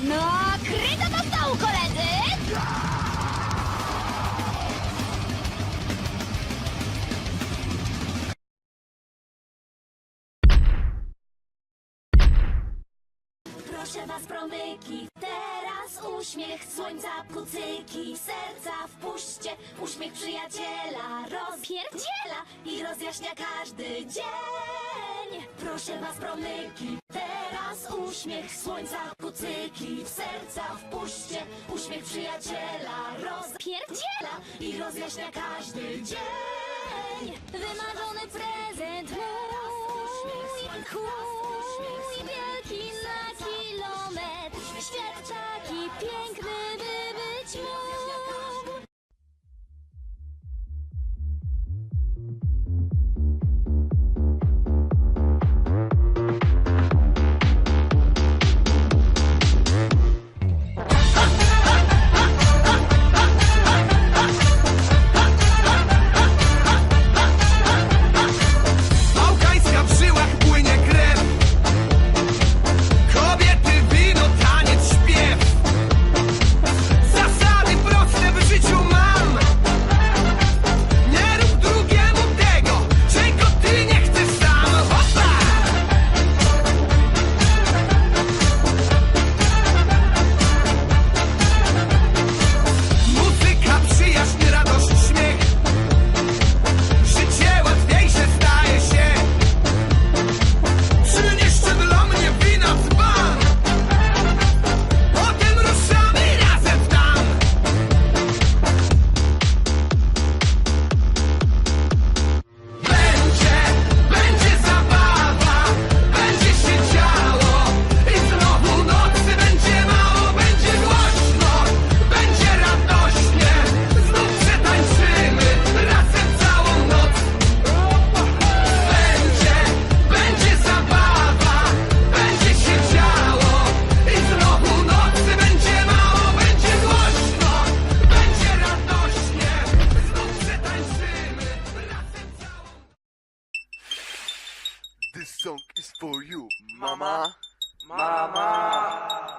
No, kryto do koledzy! Proszę was, promyki, teraz uśmiech słońca, kucyki, serca wpuśćcie, uśmiech przyjaciela rozpierdziela i rozjaśnia każdy dzień. Proszę was, promyki, teraz uśmiech słońca, kucyki w serca wpuśćcie. Uśmiech przyjaciela rozpierdziela i rozjaśnia każdy dzień. Wymarzony prezent no, mój, chuj wielki na kilometr. Świat taki piękny by być mógł This song is for you, mama. Mama. mama.